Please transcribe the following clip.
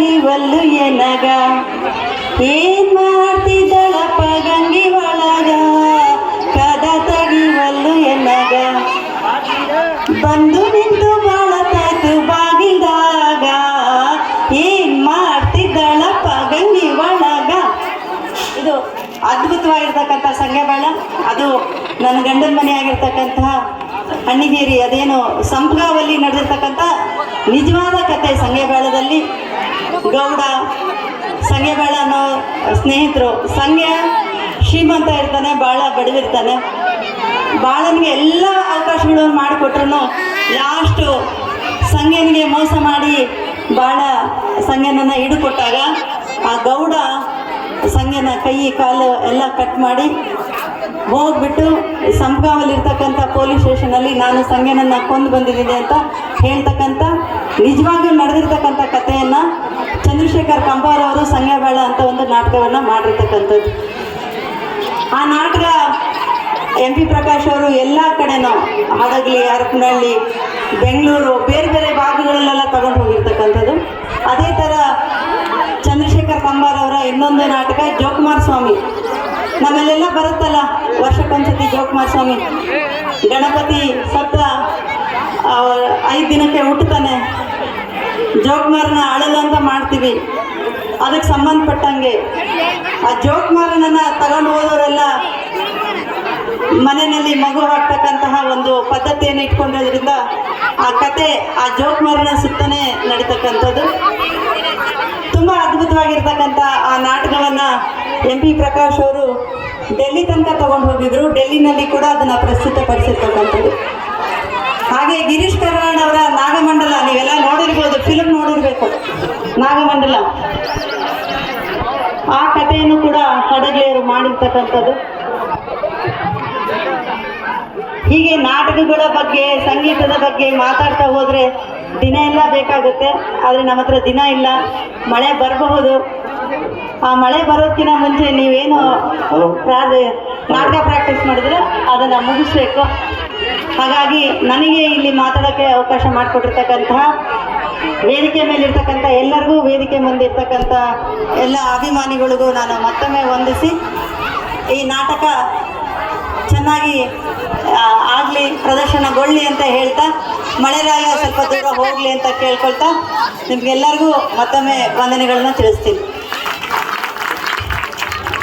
ತೆಗಿವಲ್ಲು ಎನಗ. ಏನ್ ಮಾಡ್ತಿದ್ದಳಪ್ಪ ಗಂಗಿ ಒಳಗ? ಕದ ತೆಗಿವಲ್ಲು ಎನಗ. ಬಂದು ನಿಂತು ಬಾಳತಾಯ್ತು ಬಾಗಿಲ್ದಾಗ. ಏನ್ ಮಾಡ್ತಿದ್ದಳಪ್ಪ ಗಂಗಿ ಒಳಗ? ಇದು ಅದ್ಭುತವಾಗಿರ್ತಕ್ಕಂಥ ಸಂಘಬೇಳ ಅದು ನನ್ನ ಗಂಡನ ಮನೆಯಾಗಿರ್ತಕ್ಕಂತಹ ಹಣ್ಣಿಗೇರಿ, ಅದೇನು ಸಂಪ್ಗಾವಲ್ಲಿ ನಡೆದಿರ್ತಕ್ಕಂಥ ನಿಜವಾದ ಕತೆ ಸಂಘಬೇಳದಲ್ಲಿ ಗೌಡ ಸಂಘಬೇಳ ಅನ್ನೋ ಸ್ನೇಹಿತರು. ಸಂಘೆ ಶ್ರೀಮಂತ ಇರ್ತಾನೆ ಭಾಳ ಬಡವಿರ್ತಾನೆ ಬಾಳನಿಗೆ ಎಲ್ಲ ಅವಕಾಶಗಳು ಮಾಡಿಕೊಟ್ರು ಲಾಸ್ಟು ಸಂಘನಿಗೆ ಮೋಸ ಮಾಡಿ ಭಾಳ ಸಂಘನನ್ನು ಹಿಡುಕೊಟ್ಟಾಗ ಆ ಗೌಡ ಸಂಘನ ಕೈ, ಕಾಲು ಎಲ್ಲ ಕಟ್ ಮಾಡಿ ಹೋಗ್ಬಿಟ್ಟು ಸಂಪಗಾವಲ್ಲಿರ್ತಕ್ಕಂಥ ಪೊಲೀಸ್ ಸ್ಟೇಷನಲ್ಲಿ ನಾನು ಸಂಘನನ್ನು ಕೊಂದು ಬಂದಿದ್ದೀನಿ ಅಂತ ಹೇಳ್ತಕ್ಕಂಥ, ನಿಜವಾಗ್ಲೂ ನಡೆದಿರ್ತಕ್ಕಂಥ ಕಥೆಯನ್ನು ಚಂದ್ರಶೇಖರ್ ಕಂಬಾರ್ ಅವರು ಸಂಘಬೇಳ ಅಂತ ಒಂದು ನಾಟಕವನ್ನು ಮಾಡಿರ್ತಕ್ಕಂಥದ್ದು. ಆ ನಾಟಕ ಎಂ ಪಿ ಪ್ರಕಾಶ್ ಅವರು ಎಲ್ಲ ಕಡೆನೂ, ಹಡಗಲಿ ಹರಪನಹಳ್ಳಿ ಬೆಂಗಳೂರು, ಬೇರೆ ಬೇರೆ ಭಾಗಗಳಲ್ಲೆಲ್ಲ ತಗೊಂಡು ಹೋಗಿರ್ತಕ್ಕಂಥದ್ದು. ಅದೇ ಥರ ಚಂದ್ರಶೇಖರ್ ಕಂಬಾರ್ ಇನ್ನೊಂದು ನಾಟಕ ಜೋಕುಮಾರ್ ಸ್ವಾಮಿ ನಮ್ಮಲ್ಲೆಲ್ಲ ಬರುತ್ತಲ್ಲ, ವರ್ಷಕ್ಕೊಂದ್ಸತಿ ಜೋಕುಮಾರ್ ಸ್ವಾಮಿ ಗಣಪತಿ ಸತ್ತ ಐದು ದಿನಕ್ಕೆ ಹುಟ್ಟುತ್ತಾನೆ. ಜೋಕುಮಾರನ ಅಳಲು ಅಂತ ಮಾಡ್ತೀವಿ. ಅದಕ್ಕೆ ಸಂಬಂಧಪಟ್ಟಂಗೆ. ಆ ಜೋಕುಮಾರನನ್ನ ತಗೊಂಡು ಹೋದವರೆಲ್ಲ ಮನೆಯಲ್ಲಿ ಮಗು ಹಾಕ್ತಕ್ಕಂತಹ ಒಂದು ಪದ್ಧತಿಯನ್ನು ಇಟ್ಕೊಂಡಿರೋದ್ರಿಂದ ಆ ಕತೆ ಆ ಜೋಕುಮಾರನ ಸುತ್ತನೇ ನಡೀತಕ್ಕಂಥದ್ದು ತುಂಬ ಅದ್ಭುತವಾಗಿರ್ತಕ್ಕಂಥ ಆ ನಾಟಕವನ್ನು ಎಂ ಪಿ ಪ್ರಕಾಶ್ ಅವರು ಡೆಲ್ಲಿ ತನಕ ತಗೊಂಡು ಹೋಗಿದ್ರು. ಡೆಲ್ಲಿನಲ್ಲಿ ಕೂಡ ಅದನ್ನು ಪ್ರಸ್ತುತಪಡಿಸಿರ್ತಕ್ಕಂಥದ್ದು. ಹಾಗೆ ಗಿರೀಶ್ ಕರ್ನಾಡ್ ಅವರ ನಾಗಮಂಡಲ, ನೀವೆಲ್ಲ ನೋಡಿರ್ಬೋದು ಫಿಲ್ಮ್ ನೋಡಿರ್ಬೇಕು. ನಾಗಮಂಡಲ. ಆ ಕಥೆಯನ್ನು ಕೂಡ ಹಡಗ್ಲಿಯರು ಮಾಡಿರ್ತಕ್ಕಂಥದ್ದು. ಹೀಗೆ ನಾಟಕಗಳ ಬಗ್ಗೆ ಸಂಗೀತದ ಬಗ್ಗೆ ಮಾತಾಡ್ತಾ ಹೋದ್ರೆ ದಿನ ಎಲ್ಲ ಬೇಕಾಗುತ್ತೆ. ಆದರೆ ನಮ್ಮ ಹತ್ರ ದಿನ ಇಲ್ಲ. ಮಳೆ ಬರಬಹುದು. ಆ ಮಳೆ ಬರೋದಕ್ಕಿಂತ ಮುಂಚೆ ನೀವೇನು ನಾಟಕ ಪ್ರಾಕ್ಟೀಸ್ ಮಾಡಿದ್ರೆ ಅದನ್ನು ಮುಗಿಸ್ಬೇಕು. ಹಾಗಾಗಿ ನನಗೆ ಇಲ್ಲಿ ಮಾತಾಡೋಕ್ಕೆ ಅವಕಾಶ ಮಾಡಿಕೊಟ್ಟಿರ್ತಕ್ಕಂತಹ ವೇದಿಕೆ ಮೇಲಿರ್ತಕ್ಕಂಥ ಎಲ್ಲರಿಗೂ ವೇದಿಕೆ ಮುಂದೆ ಇರ್ತಕ್ಕಂಥ ಎಲ್ಲ ಅಭಿಮಾನಿಗಳಿಗೂ ನಾನು ಮತ್ತೊಮ್ಮೆ ವಂದಿಸಿ ಈ ನಾಟಕ ಚೆನ್ನಾಗಿ ಪ್ರದರ್ಶನಗೊಳ್ಳಿ ಅಂತ ಹೇಳ್ತಾ ಮಳೆರಾಯ ಸ್ವಲ್ಪ ದೂರ ಹೋಗಲಿ ಅಂತ ಕೇಳ್ಕೊಳ್ತಾ ನಿಮ್ಗೆಲ್ಲರಿಗೂ ಮತ್ತೊಮ್ಮೆ ವಂದನೆಗಳನ್ನ ತಿಳಿಸ್ತೀನಿ.